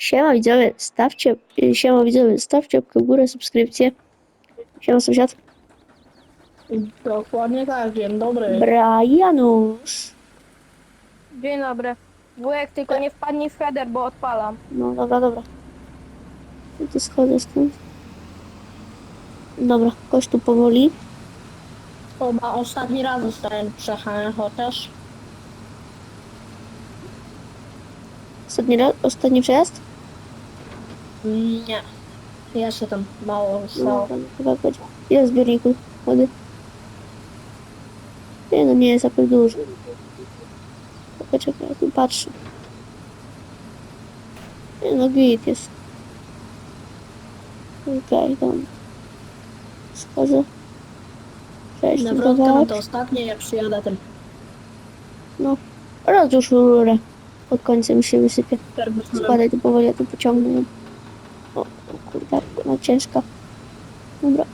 Siema widzowie, stawcie, y, siema widzowie, stawcie łapkę w górę, subskrypcję. Siema sąsiad. Dokładnie tak, dzień dobry. Brianusz. Dzień dobry. Wujek, tylko nie wpadnij w header, bo odpalam. No dobra, dobra. Ja tu schodzę stąd. Dobra, kość tu powoli. Chyba ostatni raz zostałem przechany chociaż. Ostatni raz, ostatni przejazd? Nie. Jeszcze tam mało No, zostało. dobra, chyba będzie. Ile zbiorników wody? Nie no, nie jest jakoś dużo. Czekaj, czekaj, ja tu patrzę. Nie no, git jest. Okej, dobra. Schodzę. Cześć, Nawrotka no kawałek. to ostatnie, jak przyjadę tym No, rozrusz rurę. Pod końcem się wysypie. Składaj to powoli, ja tu pociągnę kurde, no ciężka. Dobra.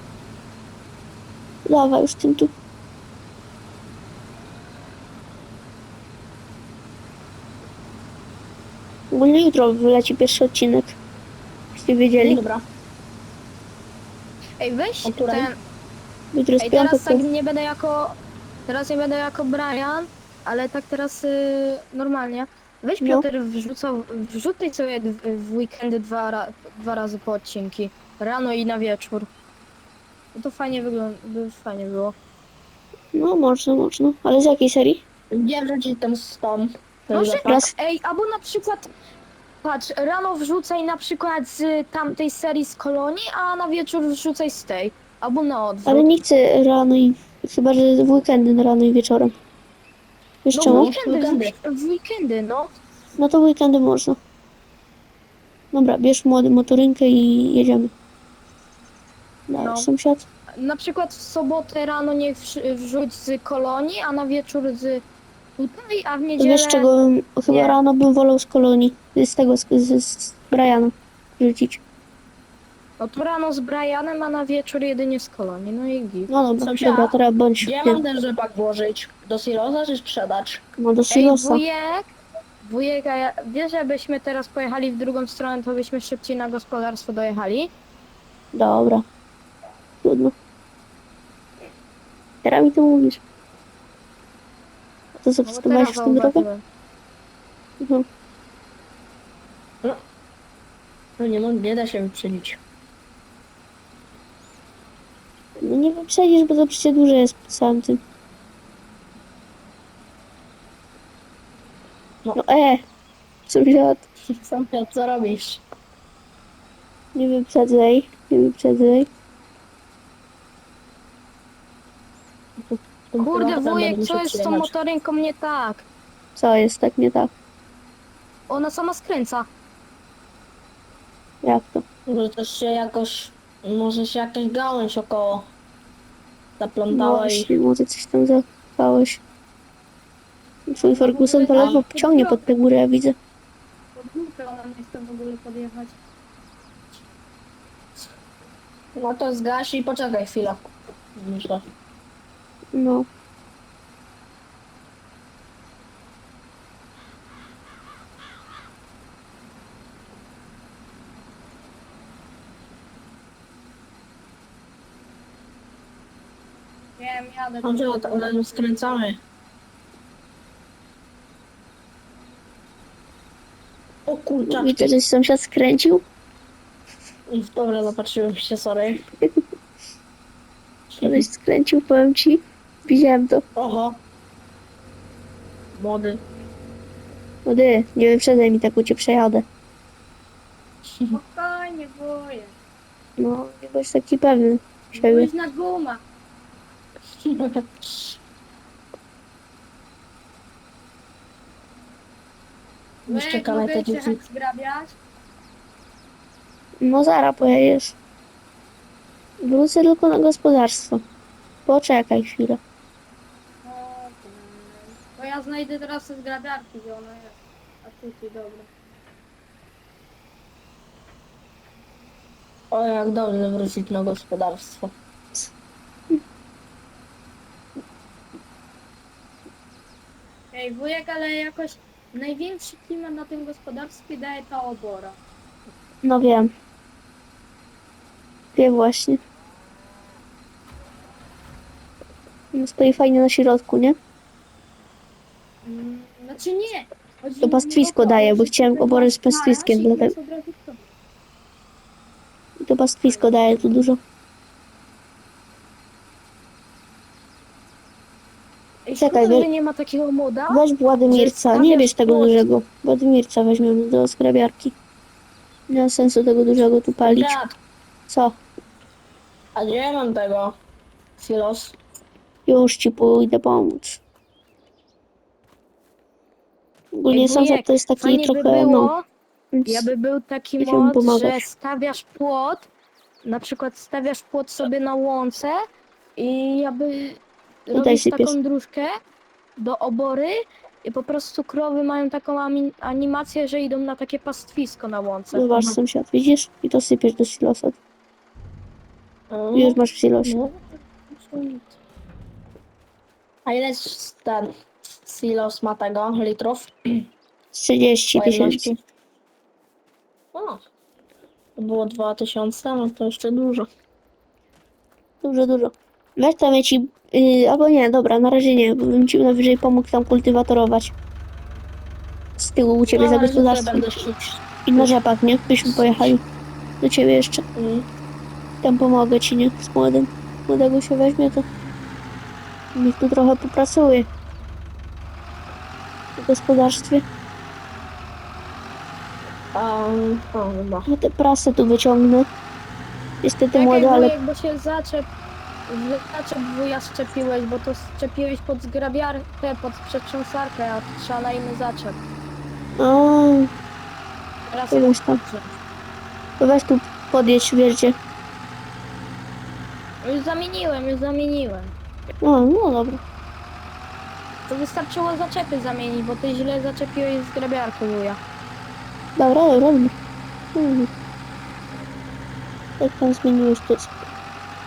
Dawa już tym tu. Ogólnie jutro wyleci pierwszy odcinek. Jeśli wiedzieli. Dobra. Ej, weź O której? ten... Jutro jest Ej, piątek. teraz tak nie będę jako... Teraz nie będę jako Brian, ale tak teraz y, normalnie. Weź No. Piotr, wrzucał, wrzucaj sobie w, w weekendy dwa, ra, dwa razy po odcinki. Rano i na wieczór. No to fajnie wygląda, by fajnie było. No, można, można. Ale z jakiej serii? Gdzie wrzucić ten stom? Ten Może? Raz. ej, albo na przykład... Patrz, rano wrzucaj na przykład z tamtej serii z kolonii, a na wieczór wrzucaj z tej. Albo na odwrót. Ale nie chcę rano i... Chyba, że w weekendy na rano i wieczorem. Wiesz No weekendy, Weekendy. w, weekendy, no. No to weekendy można. Dobra, bierz młody motorynkę i jedziemy. Daj, No. sąsiad. Na przykład w sobotę rano niech wrz- wrzuć z kolonii, a na wieczór z tutaj, a w niedzielę... wiesz czego bym, chyba Nie. rano bym wolał z kolonii. Z tego, z, z, z Briana rzucić. No to rano z Brianem, a na wieczór jedynie z kolonii, no i git. No dobra, Sąsiad, dobra, teraz bądź Gdzie nie, mam ten rzepak włożyć? Do silosa czy sprzedać? no do Ej, silosa. wujek, wujek, a ja, wiesz, żebyśmy teraz pojechali w drugą stronę, to byśmy szybciej na gospodarstwo dojechali? Dobra. Trudno. Teraz mi to mówisz. A to No bo w tym drogę? zauważyłem. Mhm. No nie, mo- nie da się wyprzedzić. No nie wyprzedzisz, bo to przecież jest pod samym tym. No. No e! Sąsiad, Sąsiad, co robisz? nie wyprzedzaj, nie wyprzedzaj. Kurde, wujek, co jest z tą motorynką nie tak? Co jest tak nie tak? Ona sama skręca. Jak to? Może też się jakoś, może się jakaś gałąź około No zaplątała i... właśnie, może coś tam zapałeś. Twój Ferguson to ledwo ciągnie pod tę górę, ja widzę. Pod górkę ona nie chce w ogóle podjechać. No to zgaś i poczekaj chwilę. Myślę. No. Wiem, jadę. No to tak ale skręcamy. O kurczak. Widzę, że sąsiad skręcił. Dobra, zobaczyłem się, sorry. Koleś skręcił, powiem ci. Widziałem to. Oho. Młody. Młody, nie wyprzedzaj mi tak, bo cię przejadę. Spokojnie, wujek. No, nie bądź taki pewny siebie. Byłeś na gumach. Jeszcze kalę te dzieci. zgrabiać? No zaraz pojedziesz. Wrócę tylko na gospodarstwo. Poczekaj chwilę. No, bo ja znajdę teraz te zgrabiarki, gdzie ona jest. A tutaj, dobra. O, jak dobrze wrócić na gospodarstwo. Ej, wujek, ale jakoś największy klimat na tym gospodarstwie daje ta obora. No wiem. Wiem właśnie. No stoi fajnie na środku, nie? Mm, Znaczy nie. Chodzi To mi pastwisko o daje, bo że chciałem ten obory z pastwiskiem, i dlatego- jest od razu to. I to pastwisko daje tu dużo. Czekaj, szkoda, że nie ma takiego moda. Weź Władimirca, nie bierz tego dużego. Władimirca weźmiemy do skrabiarki. Nie ma sensu tego dużego tu palić. Brat, Co? a ja mam tego? Silos. Już ci pójdę pomóc. Ogólnie Ej, sąsiad wujek, to jest taki Fajnie trochę, by było, no, ja by był taki Będziemy mod, pomagać. że stawiasz płot, na przykład stawiasz płot sobie na łące i ja by Tutaj robisz sypiesz. taką dróżkę do obory i po prostu krowy mają taką ami- animację, że idą na takie pastwisko na łące. zobacz sąsiad, widzisz? I to sypiesz do silosa. I już masz w silosie. No. A ile s- ten silos ma tego litrów? Z 30 tysięcy. pojemności? O, to było 2000, no to jeszcze dużo. Dużo, dużo. Weź tam ja ci, yy, albo nie, dobra, na razie nie, bo bym ci najwyżej pomógł tam kultywatorować. Z tyłu u ciebie No, za gospodarstwem. I na rzepak, nie? Byśmy pojechali. Do ciebie jeszcze. Mm. Tam pomogę ci, nie? Z młodym. Młodego się weźmie, to niech tu trochę popracuje. W gospodarstwie. Um. No te prasę tu wyciągnę. Niestety Czekaj, młody, ale bo się zaczep, zaczep wuja szczepiłeś, bo to szczepiłeś pod zgrabiarkę, pod przetrząsarkę, a inny zaczep. A, Teraz to weź tam. To weź tu podjedź, wierzcie. Już zamieniłem, już zamieniłem. No, no dobra. To wystarczyło zaczepy zamienić, bo ty źle zaczepiłeś zgrabiarkę wuja. Dobra, dobra. dobra. Mhm. Jak tam zmieniłeś to?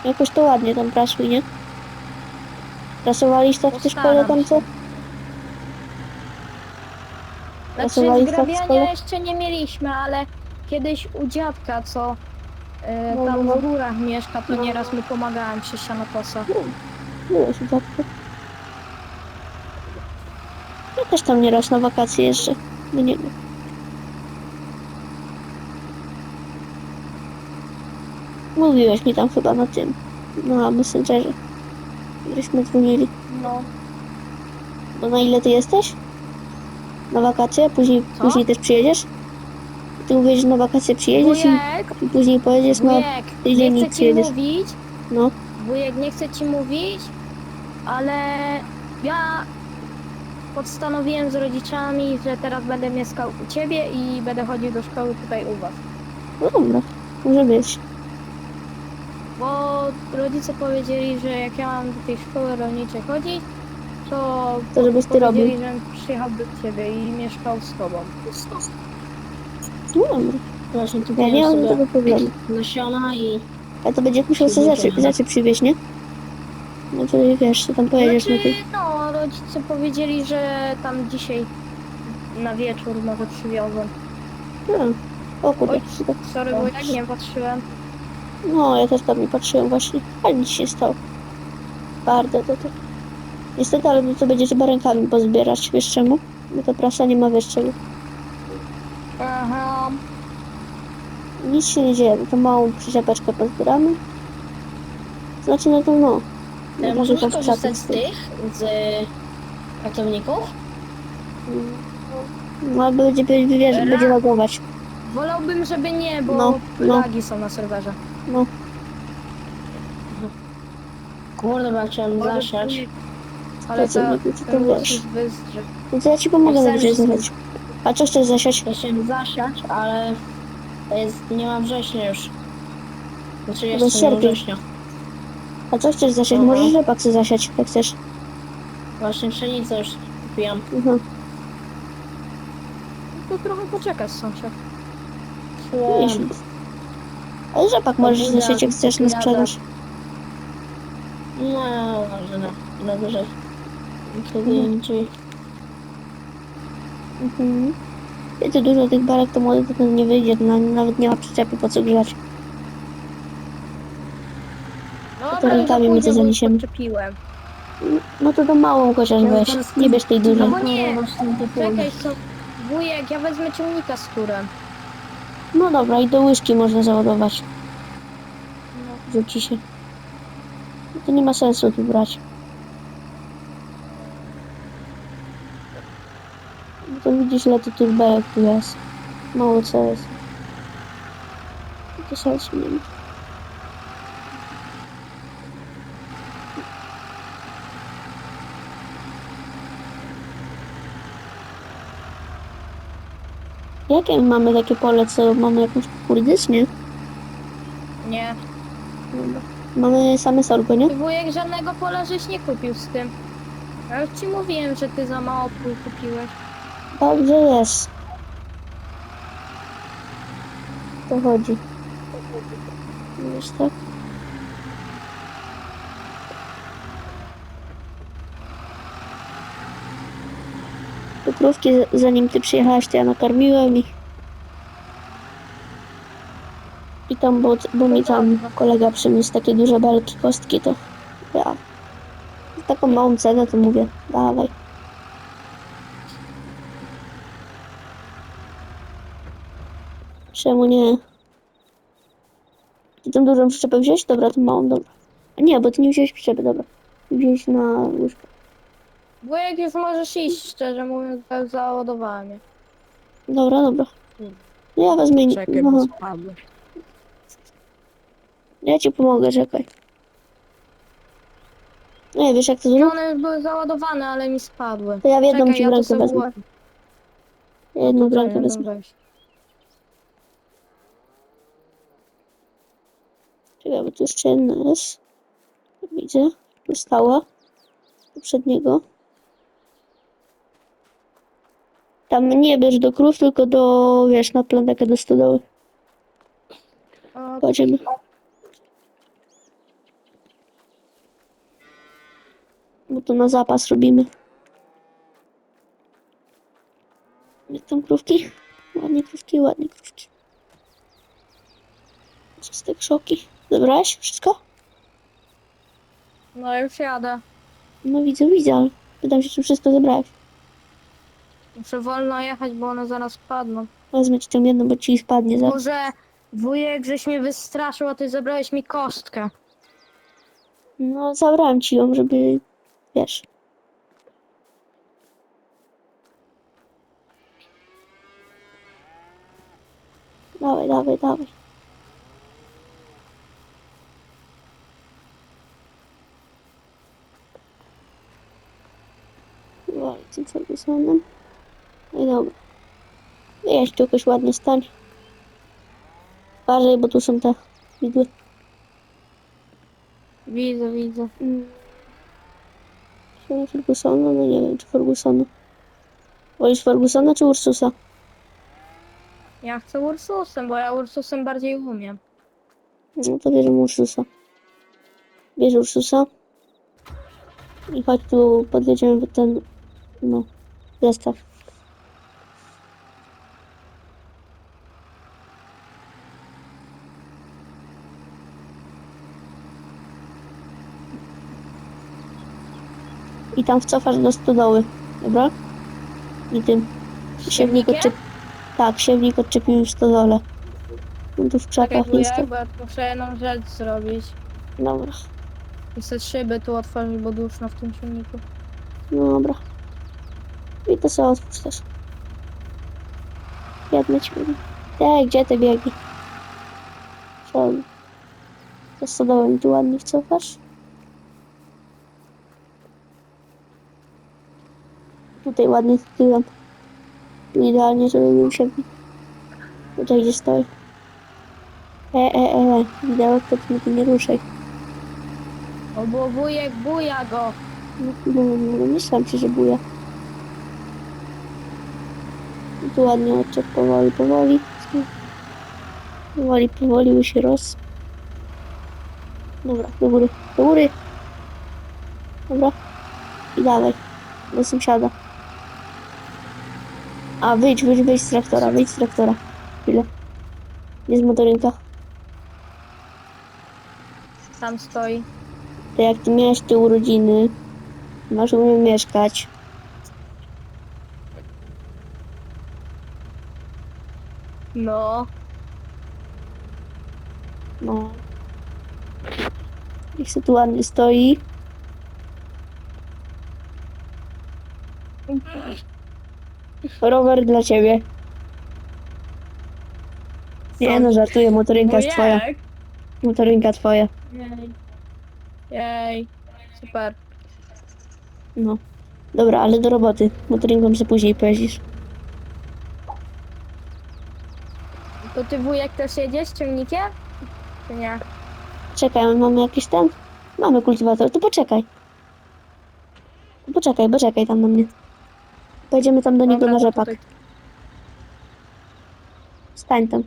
Jakoś to ładnie tam prasuj, nie? Prasowaliście tak w tej szkole tam co? Znaczy Pracowali tak w szkole? zgrabiania jeszcze nie mieliśmy, ale kiedyś u dziadka, co e, No, no, tam no. w górach mieszka, to No. nieraz mu pomagałem przy sianokosach. Byłeś u dziadka. Ja też tam nieraz na wakacje jeszcze. Do niego. Mówiłeś mi tam chyba na tym. Na Messengerze. Żeśmy dzwonili. No. Bo na ile ty jesteś? Na wakacje? Później, Co? później też przyjedziesz? Ty mówisz, że na wakacje przyjedziesz Wujek, i, i później pojedziesz na... wujek, tydzień nie nie chcę ci przyjedziesz. mówić, No, wujek, nie chcę ci mówić, ale ja postanowiłem z rodzicami, że teraz będę mieszkał u ciebie i będę chodził do szkoły tutaj u was. no dobra. Może być. Bo rodzice powiedzieli, że jak ja mam do tej szkoły rolniczej chodzić, to, To żebyś ty powiedzieli, robił. żebym przyjechał do ciebie i mieszkał z tobą. Dobra. Właśnie Ja kupiłem nie mam tego problemu. nasiona i A to będziesz musiał sobie rzeczy, rzeczy przywieźć, nie? No to wiesz, co tam pojedziesz na Znaczy, tych... no, rodzice powiedzieli, że tam dzisiaj na wieczór może przywiozą. No. O kurde. Oj, sorry, bo jak nie patrzyłem. No, ja też tam nie patrzyłem właśnie. Ale nic się stało. Bardzo to to. Niestety, ale no to będzie trzeba rękami pozbierać. Wiesz czemu? Bo ta prasa nie ma wiesz czego. Aha. Nic się nie dzieje, no to małą przyczepeczkę pozbieramy. Znaczy, no to no. Ja No, możesz to korzystać z tych, z pracowników? No, albo będzie, Ra- będzie lagować. Wolałbym, żeby nie, bo No, no. lagi są na serwerze. No, Kurde, bo ja chciałem zasiać. Ale to, czy to ten głos wiesz? jest wyzdrzy. no to ja ci pomogę najwyżej sam zasiać. A co chcesz zasiać? Ja chciałem zasiać, ale to jest, nie ma września już. Znaczy To jeszcze nie ma sierpień. września. A co chcesz zasiać? Aha. Możesz rzepak chcesz zasiać, jak chcesz. Właśnie pszenicę już kupiłam. Mhm. To trochę poczekać sąsiad. Wiesz, Ale rzepak możesz Dobra, zasiać, jak chcesz na jadę. sprzedaż. No, może na, na wyżej. Kiedy Mhm. indziej. Mhm. Wiecie, dużo tych barek to młody to nie wyjdzie, to na- nawet nie ma przyczepy po co grzać. No, To rękami my to zaniesiemy. Podczepiłem. No to tą małą chociaż Ja weź, nie bierz tej dużej. No nie. Właśnie te pole. Czekaj, co? Wujek, ja wezmę ciągnika z turem. No dobra, i do łyżki można załadować. No. Rzuci się. No to nie ma sensu tu brać. No to widzisz, ile tu tych belek tu jest. Mało co jest. No To sensu nie ma. Jakie mamy takie pole, co mamy jakąś kurdys, nie? Nie. Mamy same sorgo, nie? Ty wujek żadnego pola żeś nie kupił z tym. Ja już ci mówiłem, że ty za mało pól kupiłeś. Dobrze jest. To chodzi. Wiesz tak? Krówki, zanim ty przyjechałeś, to ja nakarmiłem i... I tam, bo, bo mi tam kolega przyniósł takie duże belki, kostki, to ja... za taką małą cenę to mówię, dawaj. Czemu nie? Ty tą dużą przyczepę wziąłeś? Dobra, tą małą, dobra. A nie, bo ty nie wziąłeś przyczepy, dobra. Wziąłeś na łóżko. Wujek już możesz iść, szczerze mówiąc, bo już załadowałem je. Dobra, dobra. No ja wezmę... i- Czekaj, no, bo ja ci pomogę, czekaj. Nie, wiesz jak to No zrobić? one już były załadowane, ale mi spadły. To ja w jedną Czekaj, ci ja to rękę sobie wezmę. jedną jedną wezmę. weź. Czekaj, bo tu jeszcze jedna jest. Widzę. Została. Poprzedniego. Tam nie bierz do krów, tylko do, wiesz, na planetę do stodoły. Kładziemy. Bo to na zapas robimy. Jak tam krówki? Ładnie krówki, ładnie krówki. Czyste krzoki. Zebrałeś wszystko? No już jadę. No widzę, widzę, ale pytam się, czy wszystko zebrałeś. Muszę wolno jechać, bo one zaraz spadną. Wezmę ci tam jedną, bo ci spadnie za. Może wujek, żeś mnie wystraszył, a ty zabrałeś mi kostkę. No, zabrałem ci ją, żeby, wiesz. Dawaj, dawaj, dawaj. Dawaj, tym Fergusonem. No i dobra. Jeźdź tu jakoś ładnie stań. Uważaj, bo tu są te widły. Widzę, widzę. Mm. Czy Fergusona? No nie wiem, czy Fergusona. Wolisz Fergusona czy Ursusa? Ja chcę Ursusem, bo ja Ursusem bardziej umiem. No to bierzemy Ursusa. Bierz Ursusa. I chodź tu, podjedziemy pod ten, no, zestaw. I tam wcofasz do stodoły, dobra? I tym. Siewnik odczep... Tak, siewnik odczepimy w stodole. No tu w Czekaj, krzakach wujek, stoi. bo ja muszę jedną rzecz zrobić. Dobra, Chcę szyby tu otworzyć, bo duszno w tym silniku. no dobra. I to sobie otwórz też. Ci mówię. Te, gdzie te biegi? Co? Mi tu ładnie wcofasz. Tutaj ładnie tyłem. Idealnie, żeby był siewnik. Tutaj gdzie stoi. E, e, e, widełek to ty mi tu nie ruszaj. O, bo wujek buja go. No, no, no, myślałam się, że buja. I tu ładnie odczep powoli, powoli. Powoli, powoli mu się roz. Dobra, do góry, do góry. Dobra. I dawaj. Do sąsiada. A wyjdź, wyjdź, wyjdź z traktora, wyjdź z traktora. Chwilę. Jest motorynka. Tam stoi. To jak ty miałeś te urodziny, masz u mnie mieszkać. No. No. Niech se tu ładnie stoi. Rower dla ciebie. Nie no, żartuję, motorynka jest twoja. Wujek. Motorynka twoja. Jej. Jej. Super. No. Dobra, ale do roboty. Motorynką się później pojeździsz. To ty wujek też jedziesz z ciągnikiem? Czy nie? Czekaj, mamy jakiś ten? Mamy kultywator, to poczekaj. Poczekaj, poczekaj tam na mnie. Pojedziemy tam do niego Dobra, na to rzepak. tutaj- Stań tam.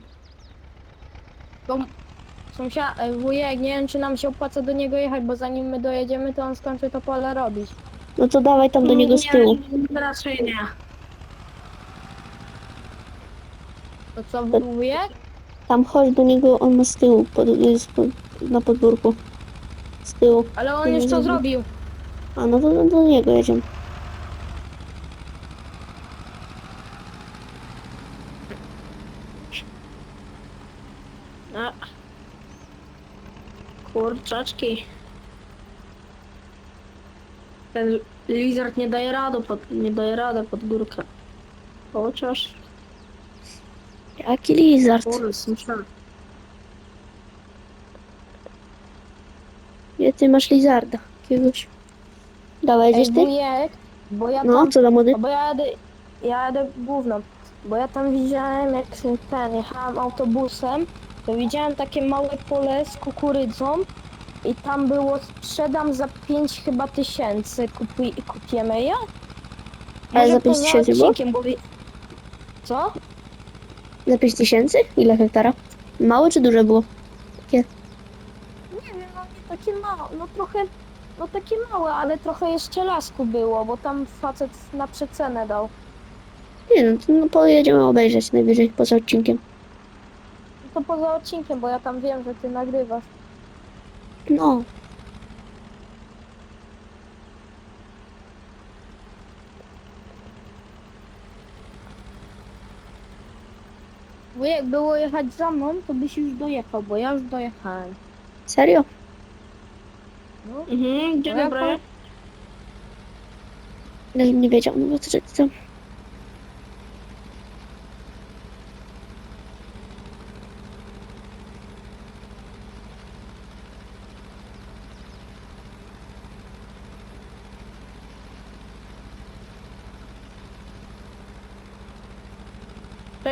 Bo sąsiad, e, wujek, nie wiem czy nam się opłaca do niego jechać, bo zanim my dojedziemy, to on skończy to pole robić. No to dawaj tam do niego z tyłu. Nie, raczej nie. To co, wujek? Tam chodź do niego, on ma z tyłu, pod, jest pod, na podwórku. Z tyłu. Ale on już to zrobił. A no to do, do niego jedziemy. A. Kurczaczki. Ten lizard nie daje rady pod, nie daje rady pod górkę. Chociaż Jaki lizard? kurde, słyszałem. Gdzie ty masz lizarda? Jakiegoś. Dawaj, Ej, jedziesz ty? wujek, bo ja No, tam, co tam młody? bo ja jadę, ja jadę główną, bo ja tam widziałem jak ten, jechałem autobusem, to widziałem takie małe pole z kukurydzą i tam było sprzedam za 5 chyba tysięcy, Kupi, kupiemy je? Ale za Może 5 poza tysięcy było? bo wi- Co? Za 5 tysięcy? Ile hektara? Małe czy duże było? Nie wiem, no nie takie małe, no trochę, no takie małe, ale trochę jeszcze lasku było, bo tam facet na przecenę dał. Nie no, to no, pojedziemy obejrzeć najwyżej poza odcinkiem. To poza odcinkiem, bo ja tam wiem, że ty nagrywasz. No, Wujek, było jechać za mną, to byś już dojechał, bo ja już dojechałem. serio? No, Mhm, No ja dobre? Ja bym nie wiedział, no bo co co?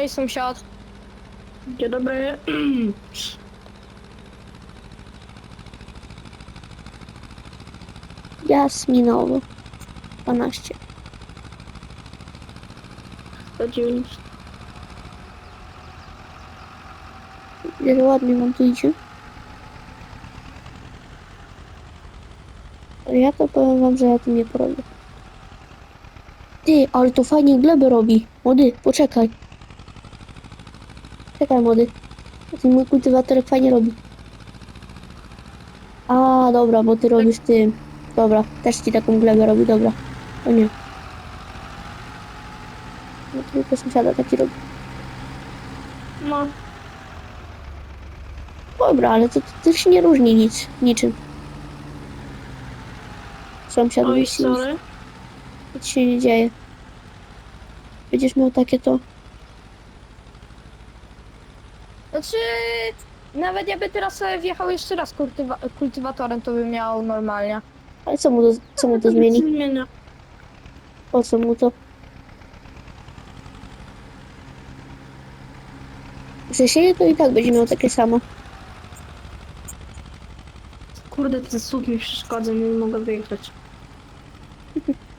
Cześć sąsiad. Gdzie dobre? Jasminowo. 12. To dziewięć. Wiele ładnie wam tu idzie. Ja to powiem wam, że ja tym nie porobię. Ty, ale to fajnie glebę robi. Młody, poczekaj. Czekaj, młody. Ten mój kultywatorek fajnie robi. A, dobra, bo ty robisz tym. Dobra, też ci taką glebę robi, dobra. O nie. No tylko sąsiada taki robi. No, Dobra, ale to, to, to się nie różni nic, niczym. Sąsiad oj, nic, się- sorry. nic się nie dzieje. Będziesz miał takie to. Znaczy, nawet jakby teraz sobie wjechał jeszcze raz kultywa kultywatorem, to by miał normalnie. Ale co mu to, co mu to zmieni? Zmienia. Po co mu to? Że sieje to i tak będzie miał takie samo. Kurde, ten słup mi przeszkadza, nie mogę wyjechać.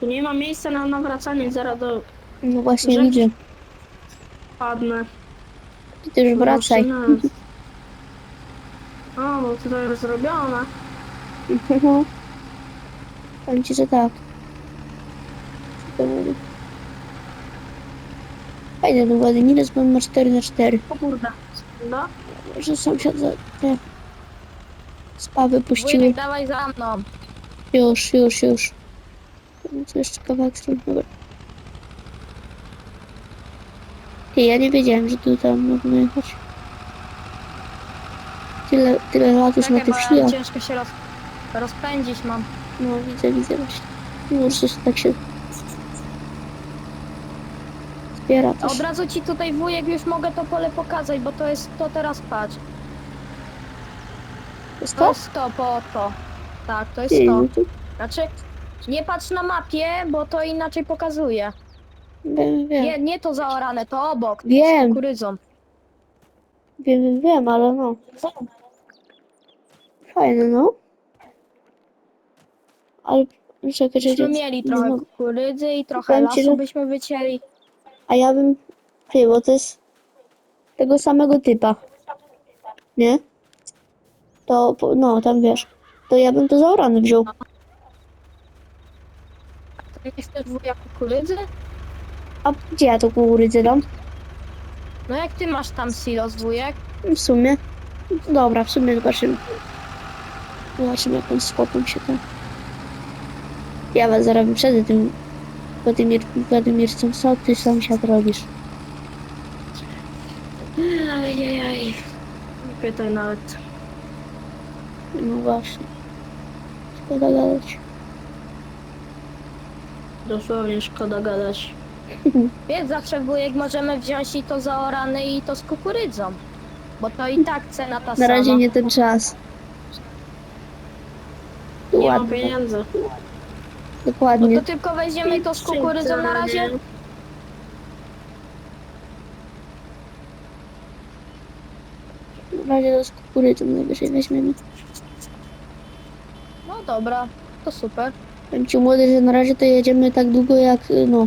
Tu nie ma miejsca na nawracanie, zaraz do No właśnie Rzecz- widzę. padnę. Ty też wracaj. Maszyna. O, bo to już zrobione. No. Powiem ci, że tak. Co to mówię? Fajny ten Władimires, bo on ma 4 na 4 O kurde. No. Że sąsiad za te spa wypuściły. Wujek, dawaj za mną. Już, już, już. Co jeszcze kawałek stąd, dobra. Ty, ja nie wiedziałem, że tu tam można jechać. Tyle, tyle lat już na tych wsi, ciężko się roz... rozpędzić mam. No, widzę, widzę właśnie. Ursus tak się zbiera też. Od razu ci tutaj wujek już mogę to pole pokazać, bo to jest to teraz patrz. Jest To to? jest to, po to. Tak, to jest Ty, to. no to Znaczy, nie patrz na mapie, bo to inaczej pokazuje. wiem, wiem. Nie, nie to zaorane, to obok. Wiem. Z kukurydzą. Wiem, wiem, wiem, ale no. Fajne, no. Ale czekaj, czekaj. Byśmy mieli trochę mogę. kukurydzy i trochę Powiem ci, lasu że- byśmy wycięli. A ja bym... Ty, bo to jest tego samego typa. Nie? To, po- no, tam wiesz. To ja bym to zaorane wziął. Nie chcesz wuja kukurydzy? A gdzie ja to kukurydzę dam? No jak ty masz tam silos wujek? W sumie. Dobra, w sumie zobaczymy. Zobaczymy, jak on chłopem się tam. Ja was zaraz wyprzedzę tym Władimir, Władimircem. Co ty sąsiad robisz? Ajajaj. Nie pytaj nawet. No właśnie. Szkoda gadać. Dosłownie szkoda gadać. Więc zawsze wujek możemy wziąć i to zaorane i to z kukurydzą. Bo to i tak cena ta Na sama. razie nie ten czas. Nie mam Ładnie, pieniędzy. No dokładnie. to tylko weźmiemy to z kukurydzą na razie. Na razie to z kukurydzą najwyżej weźmiemy. No dobra, to super. Powiem ci młody, że na razie to jedziemy tak długo jak, y, no,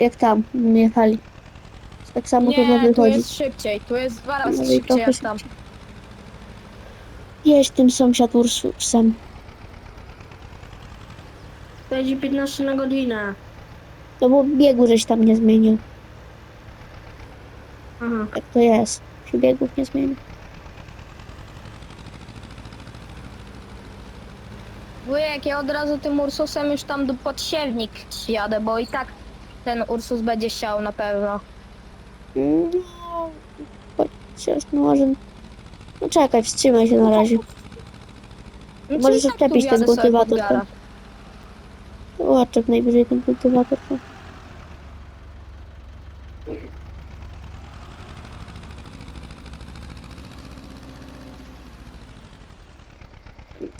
jak tam jechali. Tak samo Nie, tu wychodzi. jest szybciej, tu jest dwa razy i szybciej trochę jak tam. Jeźdź tym sąsiad Ursusem. Będzie 15 na godzinę. No bo biegu żeś tam nie zmienił. Aha. Jak to jest? Się biegów nie zmienił. Wujek, ja od razu tym Ursusem już tam do podsiewnik jadę, bo i tak ten Ursus będzie siał na pewno. No, chociaż no może... No czekaj, wstrzymaj się na razie. No, Możesz tak tu odczepić ten wjadę sobie pod kultywator. Odczep najwyżej ten kultywator. to-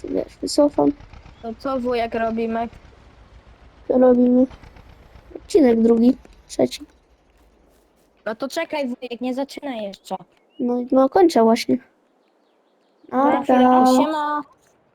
Tu Wiesz, wycofam. To co wujek robimy? To robimy. Odcinek drugi, trzeci. No to czekaj wujek, nie zaczynaj jeszcze. No, no kończę właśnie. Dobra, Dobra. Siema.